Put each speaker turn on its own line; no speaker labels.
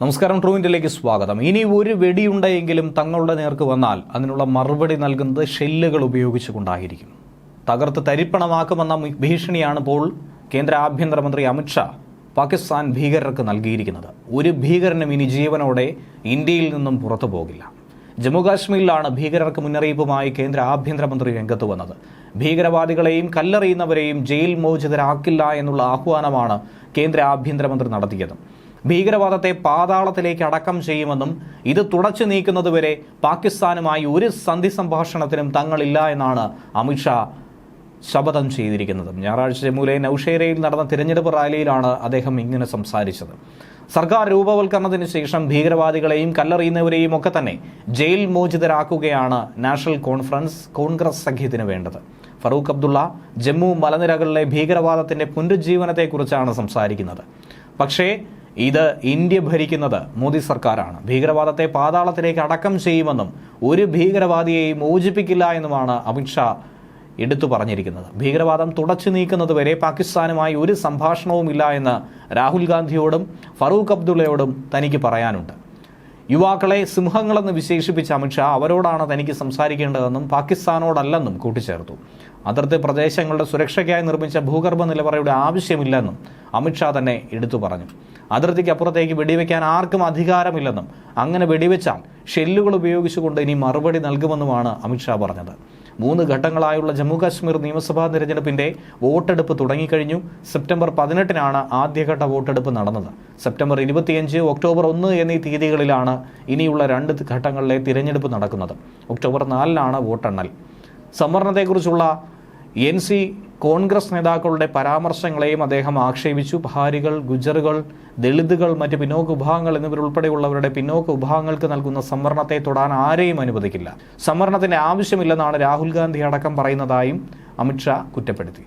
നമസ്കാരം ട്രൂവിന്റെലേക്ക് സ്വാഗതം. ഇനി ഒരു വെടിയുണ്ടെങ്കിലും തങ്ങളുടെ നേർക്ക് വന്നാൽ അതിനുള്ള മറുപടി നൽകുന്നത് ഷെല്ലുകൾ ഉപയോഗിച്ചുകൊണ്ടായിരിക്കും. തകർത്ത് തരിപ്പണമാക്കുമെന്ന ഭീഷണിയാണ് ഇപ്പോൾ കേന്ദ്ര ആഭ്യന്തരമന്ത്രി അമിത്ഷാ പാകിസ്ഥാൻ ഭീകരർക്ക് നൽകിയിരിക്കുന്നത്. ഒരു ഭീകരനും ഇനി ജീവനോടെ ഇന്ത്യയിൽ നിന്നും പുറത്തു പോകില്ല. ജമ്മുകാശ്മീരിലാണ് ഭീകരർക്ക് മുന്നറിയിപ്പുമായി കേന്ദ്ര ആഭ്യന്തരമന്ത്രി രംഗത്ത് വന്നത്. ഭീകരവാദികളെയും കല്ലെറിയുന്നവരെയും ജയിൽ മോചിതരാക്കില്ല എന്നുള്ള ആഹ്വാനമാണ് കേന്ദ്ര ആഭ്യന്തരമന്ത്രി നടത്തിയത്. ഭീകരവാദത്തെ പാതാളത്തിലേക്ക് അടക്കം ചെയ്യുമെന്നും ഇത് തുടച്ചു നീക്കുന്നതുവരെ പാകിസ്ഥാനുമായി ഒരു സന്ധി സംഭാഷണത്തിനും തങ്ങളില്ല എന്നാണ് അമിത്ഷാ ശപഥം ചെയ്തിരിക്കുന്നത്. ഞായറാഴ്ച ജമ്മുവിലെ നൌഷേരയിൽ നടന്ന തിരഞ്ഞെടുപ്പ് റാലിയിലാണ് അദ്ദേഹം ഇങ്ങനെ സംസാരിച്ചത്. സർക്കാർ രൂപവൽക്കരണത്തിന് ശേഷം ഭീകരവാദികളെയും കല്ലെറിയുന്നവരെയും ഒക്കെ തന്നെ ജയിൽ മോചിതരാക്കുകയാണ് നാഷണൽ കോൺഫറൻസ് കോൺഗ്രസ് സഖ്യത്തിന് വേണ്ടത്. ഫറൂഖ് അബ്ദുള്ള ജമ്മു മലനിരകളിലെ ഭീകരവാദത്തിന്റെ പുനരുജ്ജീവനത്തെക്കുറിച്ചാണ് സംസാരിക്കുന്നത്. പക്ഷേ ഇത് ഇന്ത്യ ഭരിക്കുന്നത് മോദി സർക്കാരാണ്. ഭീകരവാദത്തെ പാതാളത്തിലേക്ക് അടക്കം ചെയ്യുമെന്നും ഒരു ഭീകരവാദിയെയും മോചിപ്പിക്കില്ല എന്നുമാണ് അമിത്ഷാ എടുത്തു പറഞ്ഞിരിക്കുന്നത്. ഭീകരവാദം തുടച്ചു നീക്കുന്നതുവരെ പാകിസ്ഥാനുമായി ഒരു സംഭാഷണവുമില്ല എന്ന് രാഹുൽ ഗാന്ധിയോടും ഫറൂഖ് അബ്ദുള്ളയോടും തനിക്ക് പറയാനുണ്ട്. യുവാക്കളെ സിംഹങ്ങളെന്ന് വിശേഷിപ്പിച്ച അമിത്ഷാ അവരോടാണ് തനിക്ക് സംസാരിക്കേണ്ടതെന്നും പാകിസ്ഥാനോടല്ലെന്നും കൂട്ടിച്ചേർത്തു. അതിർത്തി പ്രദേശങ്ങളുടെ സുരക്ഷയ്ക്കായി നിർമ്മിച്ച ഭൂഗർഭ നിലവറയുടെ ആവശ്യമില്ലെന്നും അമിത്ഷാ തന്നെ എടുത്തു പറഞ്ഞു. അതിർത്തിക്ക് അപ്പുറത്തേക്ക് വെടിവെക്കാൻ ആർക്കും അധികാരമില്ലെന്നും അങ്ങനെ വെടിവെച്ചാൽ ഷെല്ലുകൾ ഉപയോഗിച്ചുകൊണ്ട് ഇനി മറുപടി നൽകുമെന്നുമാണ് അമിത്ഷാ പറഞ്ഞത്. മൂന്ന് ഘട്ടങ്ങളായുള്ള ജമ്മു കാശ്മീർ നിയമസഭാ തിരഞ്ഞെടുപ്പിന്റെ വോട്ടെടുപ്പ് തുടങ്ങിക്കഴിഞ്ഞു. സെപ്റ്റംബർ പതിനെട്ടിനാണ് ആദ്യഘട്ട വോട്ടെടുപ്പ് നടന്നത്. സെപ്റ്റംബർ ഇരുപത്തിയഞ്ച് ഒക്ടോബർ ഒന്ന് എന്നീ തീയതികളിലാണ് ഇനിയുള്ള രണ്ട് ഘട്ടങ്ങളിലെ തിരഞ്ഞെടുപ്പ് നടക്കുന്നത്. ഒക്ടോബർ നാലിനാണ് വോട്ടെണ്ണൽ. സംവരണത്തെക്കുറിച്ചുള്ള എൻ സി കോൺഗ്രസ് നേതാക്കളുടെ പരാമർശങ്ങളെയും അദ്ദേഹം ആക്ഷേപിച്ചു. ഭാരികൾ ഗുജറുകൾ ദളിതുകൾ മറ്റ് പിന്നോക്ക വിഭാഗങ്ങൾ എന്നിവരുൾപ്പെടെയുള്ളവരുടെ പിന്നോക്ക വിഭാഗങ്ങൾക്ക് നൽകുന്ന സംവരണത്തെ തൊടാൻ ആരെയും അനുവദിക്കില്ല. സംവരണത്തിന്റെ ആവശ്യമില്ലെന്നാണ് രാഹുൽ ഗാന്ധി അടക്കം പറയുന്നതായും അമിത്ഷാ കുറ്റപ്പെടുത്തി.